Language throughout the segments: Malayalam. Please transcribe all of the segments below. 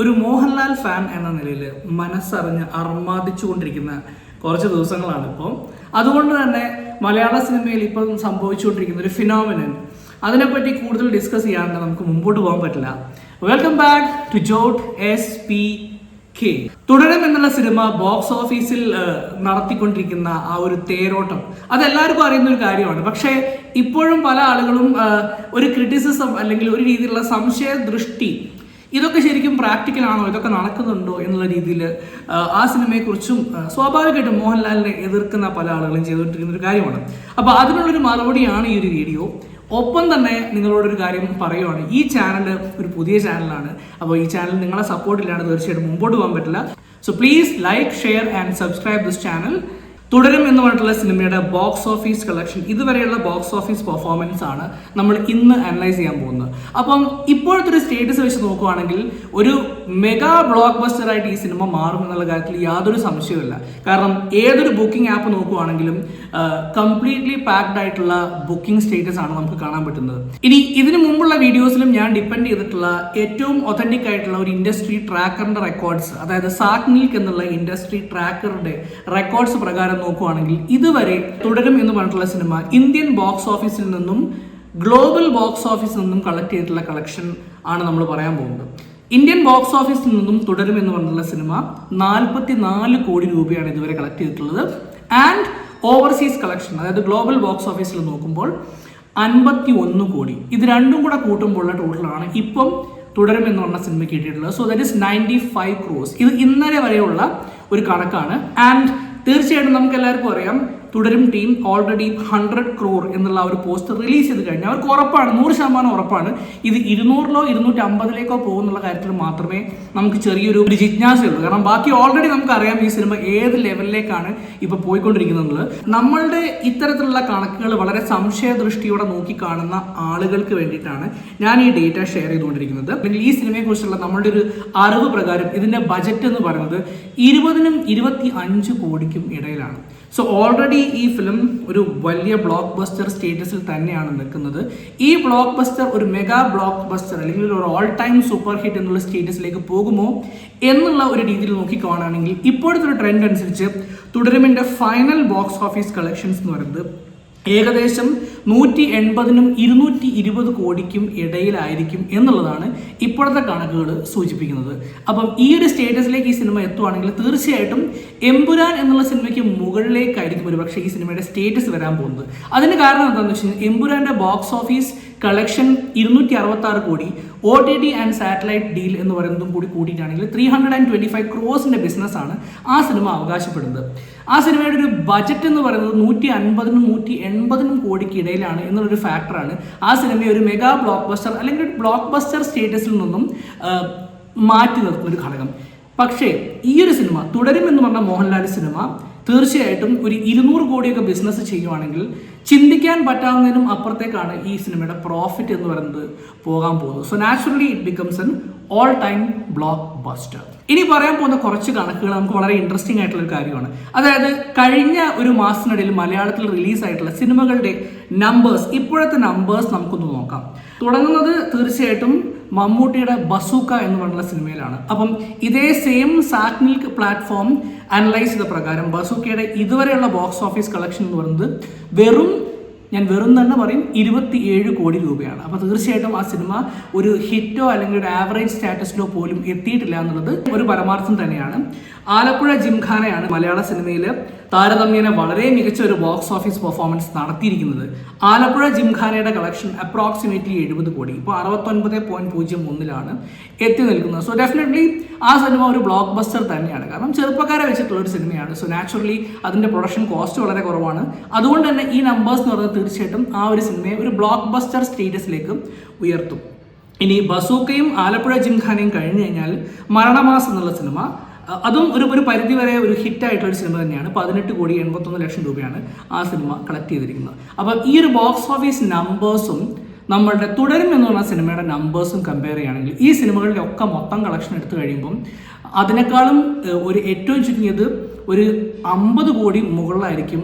ഒരു മോഹൻലാൽ ഫാൻ എന്ന നിലയിൽ മനസ്സറിഞ്ഞ് അർമാദിച്ചുകൊണ്ടിരിക്കുന്ന കുറച്ച് ദിവസങ്ങളാണ് ഇപ്പോൾ അതുകൊണ്ട് തന്നെ മലയാള സിനിമയിൽ ഇപ്പം സംഭവിച്ചുകൊണ്ടിരിക്കുന്ന ഒരു ഫിനോമിനൻ അതിനെപ്പറ്റി കൂടുതൽ ഡിസ്കസ് ചെയ്യാണ്ട് നമുക്ക് മുമ്പോട്ട് പോകാൻ പറ്റില്ല. Welcome back to Jot S P K Thudarum എന്നുള്ള സിനിമ ബോക്സ് ഓഫീസിൽ നടത്തിക്കൊണ്ടിരിക്കുന്ന ആ ഒരു തേരോട്ടം. അതെല്ലാവർക്കും അറിയുന്ന ഒരു കാര്യമാണ്. പക്ഷേ ഇപ്പോഴും പല ആളുകളും ഒരു ക്രിറ്റിസിസം അല്ലെങ്കിൽ ഒരു രീതിയിലുള്ള സംശയ ദൃഷ്ടി ഇതൊക്കെ ശരിക്കും പ്രാക്ടിക്കൽ ആണോ? ഇതൊക്കെ നടക്കുന്നുണ്ടോ എന്നുള്ള രീതിയിൽ ആ സിനിമയെക്കുറിച്ചും സ്വാഭാവികമായിട്ടും മോഹൻലാലിനെ എതിർക്കുന്ന പല ആളുകളും ചെയ്തുകൊണ്ടിരിക്കുന്ന ഒരു കാര്യമാണ്. അപ്പോൾ അതിനുള്ളൊരു മറുപടിയാണ് ഈ ഒരു വീഡിയോ. ഒപ്പം തന്നെ നിങ്ങളോടൊരു കാര്യം പറയുവാണ്. ഈ ചാനൽ ഒരു പുതിയ ചാനലാണ്. അപ്പോൾ ഈ ചാനൽ നിങ്ങളെ സപ്പോർട്ട് ഇല്ലാണ്ട് തീർച്ചയായിട്ടും മുമ്പോട്ട് പോകാൻ പറ്റില്ല. So please like share and subscribe this channel Thudarum എന്ന് പറഞ്ഞിട്ടുള്ള സിനിമയുടെ ബോക്സ് ഓഫീസ് കളക്ഷൻ ഇതുവരെയുള്ള ബോക്സ് ഓഫീസ് പെർഫോമൻസ് ആണ് നമ്മൾ ഇന്ന് അനലൈസ് ചെയ്യാൻ പോകുന്നത്. അപ്പം ഇപ്പോഴത്തെ ഒരു സ്റ്റേറ്റസ് വെച്ച് നോക്കുവാണെങ്കിൽ ഒരു മെഗാ ബ്ലോക്ക് ബസ്റ്റർ ആയിട്ട് ഈ സിനിമ മാറും എന്നുള്ള കാര്യത്തിൽ യാതൊരു സംശയവുമില്ല. കാരണം ഏതൊരു ബുക്കിംഗ് ആപ്പ് നോക്കുവാണെങ്കിലും കംപ്ലീറ്റ്ലി പാക്ഡ് ആയിട്ടുള്ള ബുക്കിംഗ് സ്റ്റേറ്റസ് ആണ് നമുക്ക് കാണാൻ പറ്റുന്നത്. ഇനി ഇതിനു മുമ്പുള്ള വീഡിയോസിലും ഞാൻ ഡിപ്പെൻഡ് ചെയ്തിട്ടുള്ള ഏറ്റവും ഒതന്റിക് ആയിട്ടുള്ള ഒരു ഇൻഡസ്ട്രി ട്രാക്കറിന്റെ റെക്കോർഡ്സ് അതായത് സാക് മിൽക്ക് എന്നുള്ള ഇൻഡസ്ട്രി ട്രാക്കറുടെ റെക്കോർഡ്സ് പ്രകാരം നോക്കുവാണെങ്കിൽ ഇതുവരെ തുടരും എന്ന് പറഞ്ഞിട്ടുള്ള സിനിമ ഇന്ത്യൻ ബോക്സ് ഓഫീസിൽ നിന്നും ഗ്ലോബൽ ബോക്സ് ഓഫീസിൽ നിന്നും കളക്ട് ചെയ്തിട്ടുള്ള കളക്ഷൻ ആണ് നമ്മൾ പറയാൻ പോകുന്നത്. ഇന്ത്യൻ ബോക്സ് ഓഫീസിൽ നിന്നും തുടരും എന്ന് പറഞ്ഞിട്ടുള്ള സിനിമ നാൽപ്പത്തി നാല് കോടി രൂപയാണ് ഇതുവരെ കളക്ട് ചെയ്തിട്ടുള്ളത്. ആൻഡ് ഓവർസീസ് കളക്ഷൻ അതായത് ഗ്ലോബൽ ബോക്സ് ഓഫീസിൽ നോക്കുമ്പോൾ അൻപത്തി ഒന്ന് കോടി. ഇത് രണ്ടും കൂടെ കൂട്ടുമ്പോഴുള്ള ടോട്ടലാണ് ഇപ്പം തുടരും എന്ന് പറഞ്ഞ സിനിമ കിട്ടിയിട്ടുള്ളത്. So that is ninety five crores ഇത് ഇന്നലെ വരെയുള്ള ഒരു കണക്കാണ്. ആൻഡ് തീർച്ചയായിട്ടും നമുക്ക് എല്ലാവർക്കും അറിയാം. തുടരും ടീം ഓൾറെഡി ഹൺഡ്രഡ് ക്രോർ എന്നുള്ള ഒരു പോസ്റ്റ് റിലീസ് ചെയ്ത് കഴിഞ്ഞു. അവർക്ക് ഉറപ്പാണ് നൂറ് ശതമാനം ഉറപ്പാണ്. ഇത് ഇരുന്നൂറിലോ ഇരുന്നൂറ്റി അമ്പതിലേക്കോ പോകുന്നുള്ള കാര്യത്തിൽ മാത്രമേ നമുക്ക് ചെറിയൊരു ഒരു ജിജ്ഞാസയുള്ളൂ. കാരണം ബാക്കി ഓൾറെഡി നമുക്ക് അറിയാം ഈ സിനിമ ഏത് ലെവലിലേക്കാണ് ഇപ്പൊ പോയിക്കൊണ്ടിരിക്കുന്നത്. നമ്മളുടെ ഇത്തരത്തിലുള്ള കണക്കുകൾ വളരെ സംശയദൃഷ്ടിയോടെ നോക്കി കാണുന്ന ആളുകൾക്ക് വേണ്ടിയിട്ടാണ് ഞാൻ ഈ ഡേറ്റ ഷെയർ ചെയ്തുകൊണ്ടിരിക്കുന്നത്. അല്ലെങ്കിൽ ഈ സിനിമയെ കുറിച്ചുള്ള നമ്മളുടെ ഒരു അറിവ് പ്രകാരം ഇതിന്റെ ബജറ്റ് എന്ന് പറയുന്നത് ഇരുപതിനും ഇരുപത്തി അഞ്ച് കോടിക്കും ഇടയിലാണ്. സോ ഓൾറെഡി ഈ ഫിലിം ഒരു വലിയ ബ്ലോക്ക് ബസ്റ്റർ സ്റ്റേറ്റസിൽ തന്നെയാണ് നിൽക്കുന്നത്. ഈ ബ്ലോക്ക് ബസ്റ്റർ ഒരു മെഗാ ബ്ലോക്ക് ബസ്റ്റർ അല്ലെങ്കിൽ ഒരു ഓൾ ടൈം സൂപ്പർ ഹിറ്റ് എന്നുള്ള സ്റ്റേറ്റസിലേക്ക് പോകുമോ എന്നുള്ള ഒരു രീതിയിൽ നോക്കിക്കാണുകയാണെങ്കിൽ ഇപ്പോഴത്തെ ഒരു ട്രെൻഡ് അനുസരിച്ച് തുടരുമിന്റെ ഫൈനൽ ബോക്സ് ഓഫീസ് കളക്ഷൻസ് എന്ന് പറയുന്നത് ഏകദേശം നൂറ്റി എൺപതിനും ഇരുന്നൂറ്റി ഇരുപത് കോടിക്കും ഇടയിലായിരിക്കും എന്നുള്ളതാണ് ഇപ്പോഴത്തെ കണക്കുകൾ സൂചിപ്പിക്കുന്നത്. അപ്പം ഈ ഒരു സ്റ്റേറ്റസിലേക്ക് ഈ സിനിമ എത്തുവാണെങ്കിൽ തീർച്ചയായിട്ടും എമ്പുരാൻ എന്നുള്ള സിനിമയ്ക്ക് മുകളിലേക്കായിരിക്കും ഒരു പക്ഷേ ഈ സിനിമയുടെ സ്റ്റേറ്റസ് വരാൻ പോകുന്നത്. അതിന് കാരണം എന്താണെന്ന് വെച്ച് കഴിഞ്ഞാൽ എമ്പുരാന്റെ ബോക്സ് ഓഫീസ് കളക്ഷൻ ഇരുന്നൂറ്റി അറുപത്തി ആറ് കോടി O T T and satellite deal എന്ന് പറയുന്നതും കൂടി കൂട്ടിയിട്ടാണെങ്കിൽ three hundred and twenty five ക്രോസിന്റെ ബിസിനസ്സാണ് ആ സിനിമ അവകാശപ്പെടുന്നത്. ആ സിനിമയുടെ ഒരു ബജറ്റ് എന്ന് പറയുന്നത് നൂറ്റി അൻപതിനും നൂറ്റി എൺപതിനും കോടിക്ക് ഇടയിലാണ് എന്നുള്ളൊരു ഫാക്ടറാണ് ആ സിനിമയെ ഒരു മെഗാ ബ്ലോക്ക് ബസ്റ്റർ അല്ലെങ്കിൽ ഒരു ബ്ലോക്ക് ബസ്റ്റർ സ്റ്റേറ്റസിൽ നിന്നും മാറ്റി നിർത്തുന്ന ഒരു ഘടകം. പക്ഷേ ഈ ഒരു സിനിമ തുടരും എന്ന് പറഞ്ഞ മോഹൻലാൽ സിനിമ തീർച്ചയായിട്ടും ഒരു ഇരുന്നൂറ് കോടിയൊക്കെ ബിസിനസ് ചെയ്യുവാണെങ്കിൽ ചിന്തിക്കാൻ പറ്റാവുന്നതിനും അപ്പുറത്തേക്കാണ് ഈ സിനിമയുടെ പ്രോഫിറ്റ് എന്ന് പറയുന്നത് പോകാൻ പോകുന്നത്. So naturally it becomes an all time blockbuster ഇനി പറയാൻ പോകുന്ന കുറച്ച് കണക്കുകൾ നമുക്ക് വളരെ ഇൻട്രസ്റ്റിംഗ് ആയിട്ടുള്ള ഒരു കാര്യമാണ്. അതായത് കഴിഞ്ഞ ഒരു മാസത്തിനിടയിൽ മലയാളത്തിൽ റിലീസ് ആയിട്ടുള്ള സിനിമകളുടെ നമ്പേഴ്സ് ഇപ്പോഴത്തെ നമ്പേഴ്സ് നമുക്കൊന്ന് നോക്കാം. തുടങ്ങുന്നത് തീർച്ചയായിട്ടും മമ്മൂട്ടിയുടെ ബസൂക്ക എന്ന് പറഞ്ഞുള്ള സിനിമയിലാണ്. അപ്പം ഇതേ same Sacnilk platform analyse ചെയ്ത പ്രകാരം ബസൂക്കയുടെ ഇതുവരെയുള്ള ബോക്സ് ഓഫീസ് കളക്ഷൻ എന്ന് പറയുന്നത് വെറും ഞാൻ വെറും തന്നെ പറയും ഇരുപത്തി ഏഴ് കോടി രൂപയാണ്. അപ്പോൾ തീർച്ചയായിട്ടും ആ സിനിമ ഒരു ഹിറ്റോ അല്ലെങ്കിൽ ഒരു ആവറേജ് സ്റ്റാറ്റസിലോ പോലും എത്തിയിട്ടില്ല എന്നുള്ളത് ഒരു പരമാർത്ഥം തന്നെയാണ്. ആലപ്പുഴ ജിംഖാനയാണ് മലയാള സിനിമയിൽ താരതമ്യേന വളരെ മികച്ച ഒരു ബോക്സ് ഓഫീസ് പെർഫോമൻസ് നടത്തിയിരിക്കുന്നത്. ആലപ്പുഴ ജിംഖാനയുടെ കളക്ഷൻ അപ്രോക്സിമേറ്റ്ലി എഴുപത് കോടി. ഇപ്പോൾ അറുപത്തൊൻപത് പോയിന്റ് പൂജ്യം ഒന്നിലാണ് എത്തി നിൽക്കുന്നത്. സോ ഡെഫിനറ്റ്ലി ആ സിനിമ ഒരു ബ്ലോക്ക് ബസ്റ്റർ തന്നെയാണ്. കാരണം ചെറുപ്പക്കാരെ വെച്ചിട്ടുള്ള ഒരു സിനിമയാണ്. സോ നാച്ചുറലി അതിന്റെ പ്രൊഡക്ഷൻ കോസ്റ്റ് വളരെ കുറവാണ്. അതുകൊണ്ട് തന്നെ ഈ നമ്പേഴ്സ് എന്ന് പറയുന്നത് തീർച്ചയായിട്ടും ആ ഒരു സിനിമയെ ഒരു ബ്ലോക്ക് ബസ്റ്റർ സ്റ്റേറ്റസിലേക്ക് ഉയർത്തും. ഇനി ബസൂക്കയും ആലപ്പുഴ ജിംഖാനയും കഴിഞ്ഞു കഴിഞ്ഞാൽ മരണമാസ് എന്നുള്ള സിനിമ അതും ഒരു ഒരു പരിധിവരെ ഒരു ഹിറ്റായിട്ടുള്ള ഒരു സിനിമ തന്നെയാണ്. പതിനെട്ട് കോടി എൺപത്തൊന്ന് ലക്ഷം രൂപയാണ് ആ സിനിമ കളക്ട് ചെയ്തിരിക്കുന്നത്. അപ്പം ഈ ഒരു ബോക്സ് ഓഫീസ് നമ്പേഴ്സും നമ്മളുടെ തുടരും എന്ന് പറഞ്ഞ സിനിമയുടെ നമ്പേഴ്സും കമ്പയർ ചെയ്യുകയാണെങ്കിൽ ഈ സിനിമകളുടെ ഒക്കെ മൊത്തം കളക്ഷൻ എടുത്തു കഴിയുമ്പം അതിനേക്കാളും ഒരു ഏറ്റവും ചുരുങ്ങിയത് ഒരു അമ്പത് കോടി മുകളിലായിരിക്കും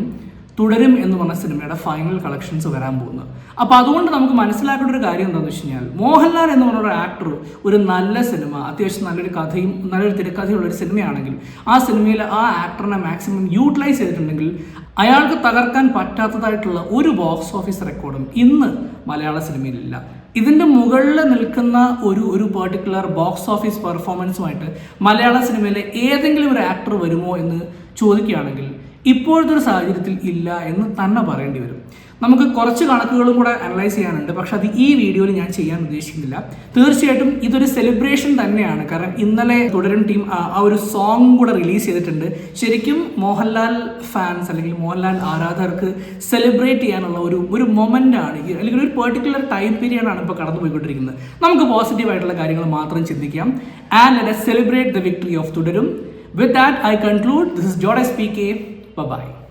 തുടരും എന്ന് പറഞ്ഞ സിനിമയുടെ ഫൈനൽ കളക്ഷൻസ് വരാൻ പോകുന്നത് അപ്പോൾ അതുകൊണ്ട് നമുക്ക് മനസ്സിലാക്കേണ്ട ഒരു കാര്യം എന്താണെന്ന് വെച്ച് കഴിഞ്ഞാൽ മോഹൻലാൽ എന്ന് പറഞ്ഞ ഒരു ആക്ടർ ഒരു നല്ല സിനിമ അത്യാവശ്യം നല്ലൊരു കഥയും നല്ലൊരു തിരക്കഥയുള്ള ഒരു സിനിമയാണെങ്കിൽ ആ സിനിമയിൽ ആ ആക്ടറിനെ മാക്സിമം യൂട്ടിലൈസ് ചെയ്തിട്ടുണ്ടെങ്കിൽ അയാൾക്ക് തകർക്കാൻ പറ്റാത്തതായിട്ടുള്ള ഒരു ബോക്സ് ഓഫീസ് റെക്കോർഡും ഇന്ന് മലയാള സിനിമയിലില്ല. ഇതിന്റെ മുകളിൽ നിൽക്കുന്ന ഒരു ഒരു പെർട്ടിക്കുലർ ബോക്സ് ഓഫീസ് പെർഫോമൻസുമായിട്ട് മലയാള സിനിമയിലെ ഏതെങ്കിലും ഒരു ആക്ടർ വരുമോ എന്ന് ചോദിക്കുകയാണെങ്കിൽ ഇപ്പോഴത്തെ ഒരു സാഹചര്യത്തിൽ ഇല്ല എന്ന് തന്നെ പറയേണ്ടി വരും. നമുക്ക് കുറച്ച് കണക്കുകളും കൂടെ അനലൈസ് ചെയ്യാനുണ്ട്. പക്ഷെ അത് ഈ വീഡിയോയിൽ ഞാൻ ചെയ്യാൻ ഉദ്ദേശിക്കുന്നില്ല. തീർച്ചയായിട്ടും ഇതൊരു സെലിബ്രേഷൻ തന്നെയാണ്. കാരണം ഇന്നലെ തുടരും ടീം ആ ഒരു സോങ് കൂടെ റിലീസ് ചെയ്തിട്ടുണ്ട്. ശരിക്കും മോഹൻലാൽ ഫാൻസ് അല്ലെങ്കിൽ മോഹൻലാൽ ആരാധകർക്ക് സെലിബ്രേറ്റ് ചെയ്യാനുള്ള ഒരു ഒരു മൊമെന്റ് ആണ്. അല്ലെങ്കിൽ ഒരു പെർട്ടിക്കുലർ ടൈം പീരിയഡ് ആണ് ഇപ്പോൾ കടന്നു പോയിക്കൊണ്ടിരിക്കുന്നത് നമുക്ക് പോസിറ്റീവ് ആയിട്ടുള്ള കാര്യങ്ങൾ മാത്രം ചിന്തിക്കാം. And let celebrate the victory of Thudarum. With that I conclude this Jod S P K Bye-bye.